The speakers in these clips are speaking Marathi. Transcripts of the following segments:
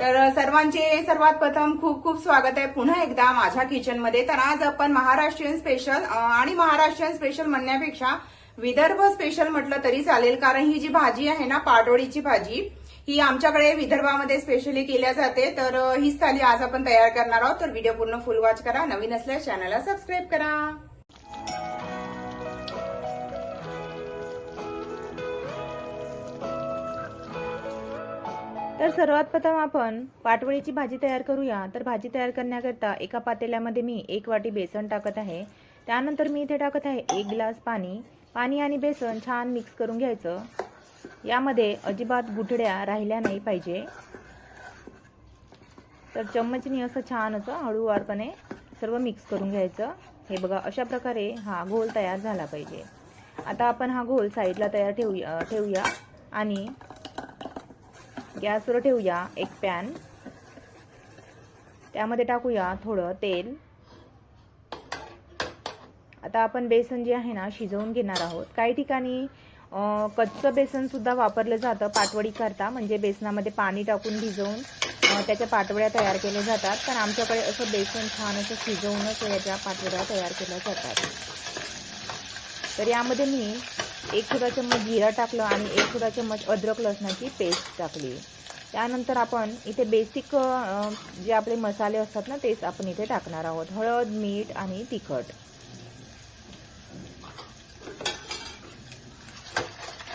तर सर्वांचे सर्वात प्रथम खूप खूप स्वागत आहे. पुन्हा एकदा माझ्या किचनमध्ये तर आज आपण महाराष्ट्रीयन स्पेशल आणि महाराष्ट्रीयन स्पेशल म्हणण्यापेक्षा विदर्भ स्पेशल म्हटलं तरी चालेल. कारण ही जी भाजी आहे ना पाटोळीची भाजी ही आमच्याकडे विदर्भामध्ये स्पेशली केल्या जाते. तर हीच थाली आज आपण तयार करणार आहोत. तर व्हिडिओ पूर्ण फुल वॉच करा. नवीन असल्यास चॅनलला सबस्क्राईब करा. तर सर्वात प्रथम आपण पाटवळीची भाजी तयार करूया. तर भाजी तयार करण्याकरता एका पातेल्यामध्ये मी एक वाटी बेसन टाकत आहे. त्यानंतर मी इथे टाकत आहे एक ग्लास पाणी. पाणी आणि बेसन छान मिक्स करून घ्यायचं. यामध्ये अजिबात गुठड्या राहिल्या नाही पाहिजे. तर चम्मचनी असं छान असं हळूवारपणे सर्व मिक्स करून घ्यायचं. हे बघा अशा प्रकारे हा घोल तयार झाला पाहिजे. आता आपण हा घोल साईडला तयार ठेवूया ठेवूया आणि गॅसवर ठेवूया एक पॅन. त्यामध्ये टाकूया थोडं तेल. आता आपण बेसन जे आहे ना शिजवून घेणार आहोत. काही ठिकाणी कच्चं बेसनसुद्धा वापरलं जातं पाटवडी करता म्हणजे बेसनामध्ये पाणी टाकून भिजवून त्याच्या पाटवड्या तयार केल्या जातात. पण आमच्याकडे असं बेसन छान असं शिजवूनच याच्या पाटवड्या तयार केल्या जातात. तर यामध्ये मी एक छोटा चम्मच जिरा टाकलं आणि एक छोटा चम्मच अद्रक लसणाची पेस्ट टाकली. त्यानंतर आपण इथे बेसिक जे आपले मसाले असतात ना तेच आपण इथे टाकणार आहोत. हळद मीठ आणि तिखट.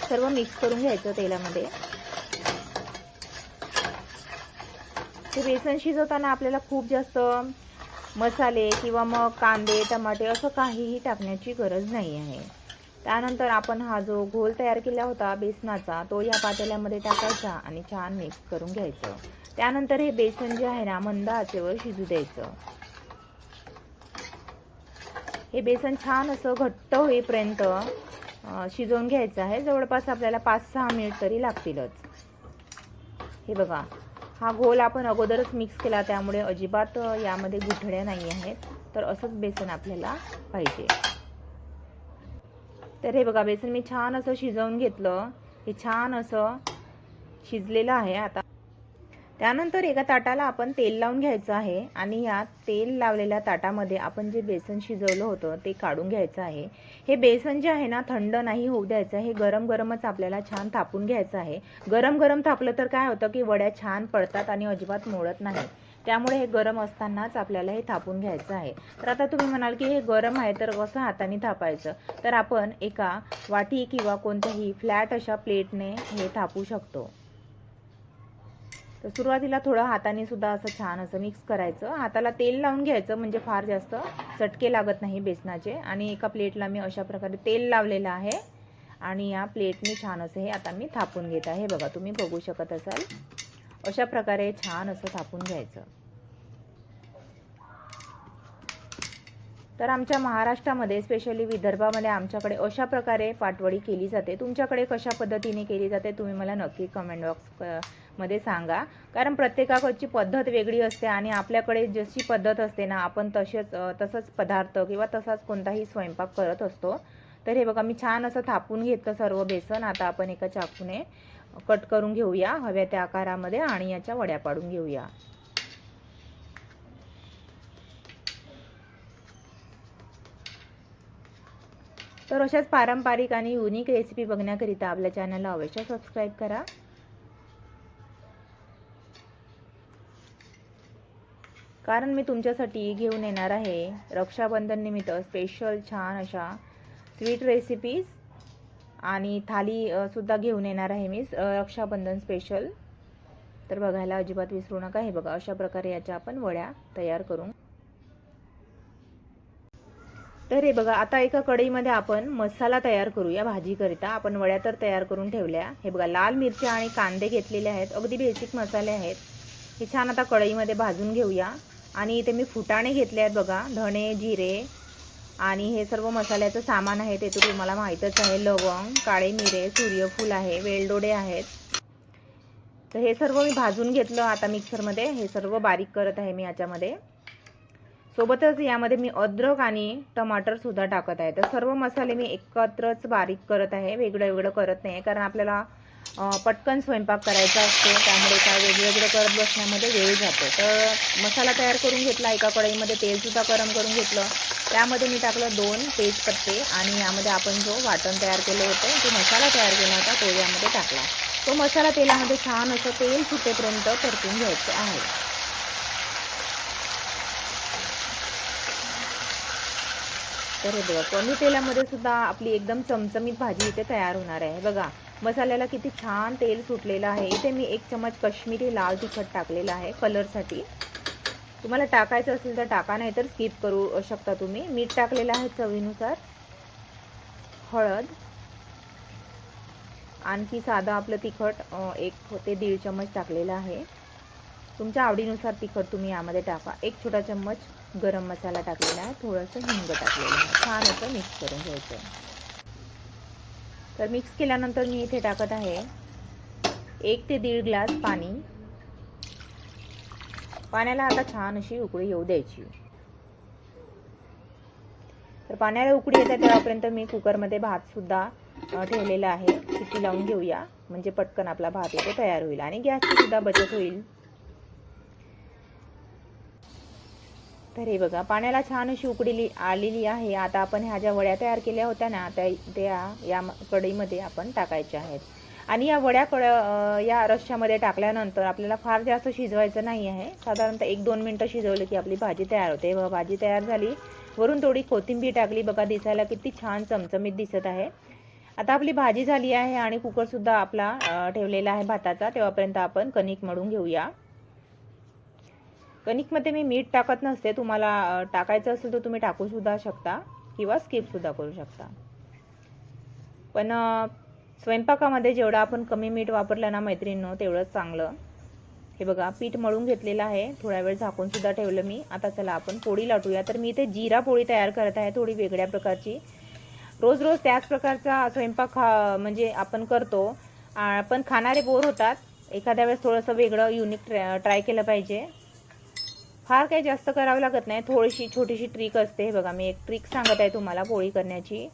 सर्व मिक्स करून घ्यायचं तेलामध्ये. ते बेसन शिजवताना आपल्याला खूप जास्त मसाले किंवा मग कांदे टमाटे असं काहीही टाकण्याची गरज नाही आहे. त्यानंतर आपण हा जो घोल तयार केला होता बेसनाचा तो या पातेल्यामध्ये टाकायचा आणि छान मिक्स करून घ्यायचं. त्यानंतर हे बेसन जे आहे ना मंद आचेवर शिजू द्यायचं. हे बेसन छान असं घट्ट होईपर्यंत शिजवून घ्यायचं आहे. जवळपास आपल्याला पाच सहा मिनिट तरी लागतीलच. हे बघा हा घोल आपण अगोदरच मिक्स केला त्यामुळे अजिबात यामध्ये गुठळ्या नाही आहेत. तर असंच बेसन आपल्याला पाहिजे. तर हे बघा बेसन मी छान असं शिजवून घेतलं. हे छान असं शिजलेलं आहे आता. त्यानंतर एका ताटाला आपण तेल लावून घ्यायचं आहे आणि या तेल लावलेल्या ताटामध्ये आपण जे बेसन शिजवलं होतं ते काढून घ्यायचं आहे. हे बेसन जे आहे ना थंड नाही होऊ द्यायचं हे गरम गरमच आपल्याला छान थापून घ्यायचं आहे. गरम गरम थापलं तर काय होतं की वड्या छान पडतात आणि अजिबात मोडत नाही त्यामुळे हे गरम असतानाच आपल्याला हे थापून घ्यायचं आहे. तर आता तुम्ही म्हणाल की हे गरम आहे तर कसं हाताने थापायचं? तर आपण एका वाटी किंवा कोणत्याही फ्लॅट अशा प्लेटने हे थापू शकतो. तर सुरुवातीला थोडं हाताने सुद्धा असं छान असं मिक्स करायचं. हाताला तेल लावून घ्यायचं म्हणजे फार जास्त चटके लागत नाही बेसनाचे. आणि एका प्लेटला मी अशा प्रकारे तेल लावलेलं आहे. आणि या प्लेटने छान असं हे आता मी थापून घेत आहे. बघा तुम्ही बघू शकत असाल. अशा प्रकारे छान असं थापून घ्यायचं. तर आमच्या महाराष्ट्रामध्ये स्पेशली विदर्भामध्ये आमच्याकडे अशा प्रकारे पाटवडी केली जाते. तुमच्याकडे कशा पद्धतीने केली जाते तुम्ही मला नक्की कमेंट बॉक्समध्ये सांगा. कारण प्रत्येकाकडची पद्धत वेगळी असते आणि आपल्याकडे जशी पद्धत असते ना आपण तसेच तसंच पदार्थ किंवा तसाच कोणताही स्वयंपाक करत असतो. तर हे बघा मी छान असं थापून घेतलं सर्व बेसन. आता आपण एका चाकूने कट करून घेऊया हव्या त्या आकारामध्ये आणि याच्या वड्या पाडून घेऊया. तर अशाच पारंपरिक आणि युनिक रेसिपी बघण्याकरिता आपल्या चॅनलला अवश्य सबस्क्राईब करा. कारण मी तुमच्यासाठी घेऊन येणार आहे रक्षाबंधन निमित्त स्पेशल छान अशा स्वीट रेसिपीज आणि थाली सुद्धा घेऊन येणार आहे मी रक्षाबंधन स्पेशल तर बघायला अजिबात विसरू नका. हे बघा अशा प्रकारे याच्या आपण वड्या तयार करून तर हे बघा आता एका कढईमध्ये आपण मसाला तयार करूया भाजीकरिता. आपण वड्या तर तयार करून ठेवल्या. हे बघा लाल मिरच्या आणि कांदे घेतलेले आहेत. अगदी बेसिक मसाले आहेत. हे छान आता कढईमध्ये भाजून घेऊया. आणि इथे मी फुटाणे घेतले आहेत बघा. धणे जिरे आणि हे सर्व मसाल्याचं सामान आहे ते तर तुम्हाला माहीतच आहे. लवंग काळे मिरे सूर्यफूल आहे वेलदोडे आहेत. तर हे सर्व मी भाजून घेतलं आता मिक्सरमध्ये. हे सर्व बारीक करत आहे मी याच्यामध्ये. सोबतच यामध्ये मी अद्रक आणि टमाटरसुद्धा टाकत आहे. तर सर्व मसाले मी एकत्रच बारीक करत आहे. वेगळं वेगळं करत नाही कारण आपल्याला पटकन स्वयंपाक करायचा असतो त्यामुळे काय वेगवेगळं करत बसण्यामध्ये वेळ जातो. तर मसाला तयार करून घेतला एका कढईमध्ये तेलसुद्धा गरम करून घेतलं. त्यामध्ये मी टाकलं दोन तेजपत्ते आणि यामध्ये आपण जो वाटण तयार केलं होतं जो मसाला तयार केला होता तो यामध्ये टाकला. तो मसाला तेलामध्ये छान असं तेल सुटेपर्यंत परतून घ्यायचं आहे. तर हे बघा कमी तेलामध्ये सुद्धा आपली एकदम चमचमीत भाजी इथे तयार होणार आहे. बघा मसाल्याला किती छान तेल सुटलेलं आहे. इथे मी एक चमच कश्मीरी लाल तिखट टाकलेलं आहे कलरसाठी. तुम्हाला टाकायचं असेल तर टाका नाही तर स्किप करू शकता तुम्ही. मीठ टाकलेलं आहे चवीनुसार. हळद. आणखी साधं आपलं तिखट एक ते दीड चमच टाकलेलं आहे. तुमच्या आवडीनुसार तिखट तुम्ही यामध्ये टाका. एक छोटा चम्मच गरम मसाला टाकलेला आहे. थोडंसं हिंग टाकलेलं आहे. छान असं मिक्स करून घ्यायचं. तर मिक्स केल्यानंतर मी इथे टाकत आहे एक ते दीड ग्लास पाणी. पाण्याला आता छान अशी उकळी येऊ द्यायची. तर पाण्याला उकळी येते तेव्हापर्यंत मी कुकरमध्ये भात सुद्धा ठेवलेला आहे. किती लावून घेऊया. म्हणजे पटकन आपला भात येतो तयार होईल. आणि गॅसची सुद्धा बचत होईल. तर हे बघा पाण्याला छान अशी उकडीली आलेली आहे. आता आपण ह्या ज्या वड्या तयार केल्या होत्या ना त्या त्या या म- कढईमध्ये आपण टाकायच्या आहेत. आणि या वड्या कड या रश्श्यामध्ये टाकल्यानंतर आपल्याला फार जास्त शिजवायचं नाही आहे. साधारणतः एक दोन मिनटं शिजवलं की आपली भाजी तयार होते. बघा भाजी तयार झाली. वरून थोडी कोथिंबीर टाकली. बघा दिसायला किती छान चमचमीत दिसत आहे. आता आपली भाजी झाली आहे आणि कुकरसुद्धा आपला ठेवलेला आहे भाताचा. तेव्हापर्यंत आपण कणिक मळून घेऊया. कणिकमध्ये मी मीठ टाकत नसते. तुम्हाला टाकायचं असेल तर तुम्ही टाकू सुद्धा शकता किंवा स्किप सुद्धा करू शकता. पण स्वयंपाकामध्ये जेवढं आपण कमी मीठ वापरलं ना मैत्रिणींनो तेवढंच चांगलं. हे बघा पीठ मळून घेतलेलं आहे. थोडा वेळ झाकून सुद्धा ठेवलं मी. आता चला आपण पोळी लाटूया. तर मी इथे जिरा पोळी तयार करत आहे थोडी वेगळ्या प्रकारची. रोज रोज त्याच प्रकारचा स्वयंपाक खा म्हणजे आपण करतो. पण खाणारे बोर होतात. एखाद्या वेळेस थोडंसं वेगळं युनिक ट्राय केलं पाहिजे. फार काही जास्त करावं लागत नाही. थोडीशी छोटीशी ट्रिक असते हे बघा. मी एक ट्रिक सांगत आहे तुम्हाला पोळी करण्याची.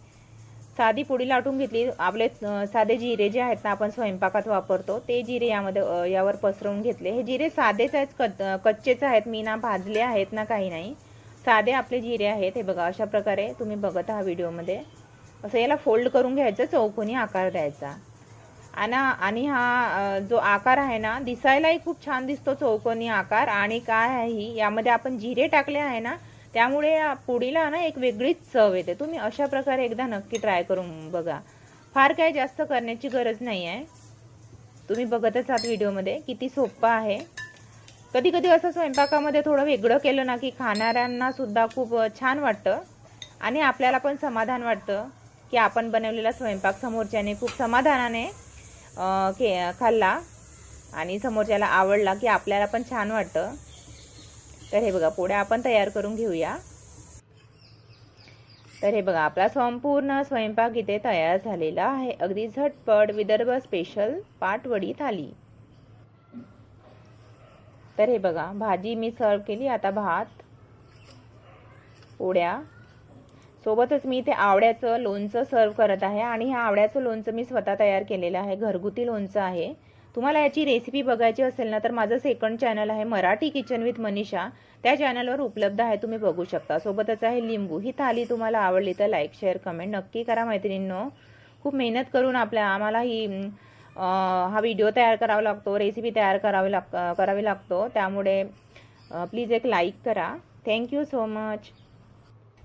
साधी पोळी लाटून घेतली. आपले साधे जिरे जे आहेत ना आपण स्वयंपाकात वापरतो ते जिरे यामध्ये यावर पसरवून घेतले. हे जिरे साधेच आहेत कच कच्चेच आहेत. मी ना भाजले आहेत ना काही नाही. साधे आपले जिरे आहेत. हे बघा अशा प्रकारे तुम्ही बघत आहात व्हिडिओमध्ये. असं याला फोल्ड करून घ्यायचं चौकोनी आकार द्यायचा. आणि आणि हा जो आकार आहे ना दिसायलाही खूप छान दिसतो चौकोनी आकार. आणि काय आहे ही यामध्ये आपण जिरे टाकले आहे ना त्यामुळे या पोळीला ना एक वेगळीच चव येते. तुम्ही अशा प्रकारे एकदा नक्की ट्राय करून बघा. फार काही जास्त करण्याची गरज नाही आहे. तुम्ही बघतच आहात व्हिडिओमध्ये किती सोपं आहे. कधी कधी असं स्वयंपाकामध्ये थोडं वेगळं केलं ना की खाणाऱ्यांना सुद्धा खूप छान वाटतं. आणि आपल्याला पण समाधान वाटतं की आपण बनवलेला स्वयंपाक समोरच्याने खूप समाधानाने के खाल्ला आणि समोरच्याला आवडला की आपल्याला पण छान वाटतं. तर हे बघा पोळ्या आपण तयार करून घेऊया. तर हे बघा आपला संपूर्ण स्वयंपाक इथे तयार झालेला आहे. अगदी झटपट विदर्भ स्पेशल पाटवडी थाली तर हे बघा भाजी मी सर्व केली. आता भात पोळ्या सोबतच मी इथे आवड्याचं लोणचं सर्व करत आहे आणि ह्या आवड्याचं लोणचं मी स्वतः तयार केलेलं आहे. घरगुती लोणचं आहे. तुम्हाला याची रेसिपी बघायची असेल ना तर माझं सेकंड चॅनल आहे मराठी किचन विथ मनीषा. त्या चॅनलवर उपलब्ध आहे तुम्ही बघू शकता. सोबतच आहे लिंबू. ही थाली तुम्हाला आवडली तर लाईक शेअर कमेंट नक्की करा मैत्रिणींनो. खूप मेहनत करून आपल्या आम्हाला ही हा व्हिडिओ तयार करावा लागतो रेसिपी तयार करावी लाग करावी लागतो. त्यामुळे प्लीज एक लाईक करा. थँक्यू सो मच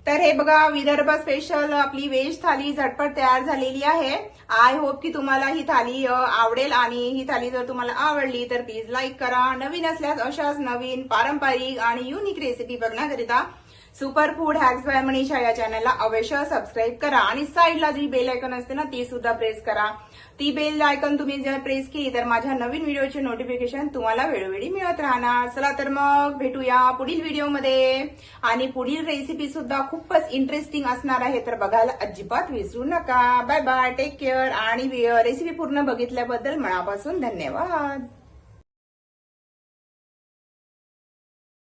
तर हे बघा विदर्भ स्पेशल आपली व्हेज थाली झटपट तयार झालेली आहे. आय होप की तुम्हाला ही थाली आवडेल आणि ही थाली जर तुम्हाला आवडली तर प्लीज लाईक करा. नवीन असल्यास अशाच नवीन पारंपरिक आणि unique recipe बघण्याकरिता super food hacks by Manisha या चॅनलला अवश्य सबस्क्राईब करा. आणि साईडला जी बेल आयकन असते ना ती सुद्धा प्रेस करा. ती बेल आयकॉन तुम्ही जर प्रेस केली तर माझ्या नवीन व्हिडिओचे नोटिफिकेशन तुम्हाला वेळोवेळी मिळत राहणार. चला तर मग भेटूया पुढील व्हिडिओमध्ये. आणि पुढील रेसिपी सुद्धा खूपच इंटरेस्टिंग असणार आहे तर बघायला अजिबात विसरू नका. बाय बाय टेक केअर आणि रेसिपी पूर्ण बघितल्याबद्दल मनापासून धन्यवाद.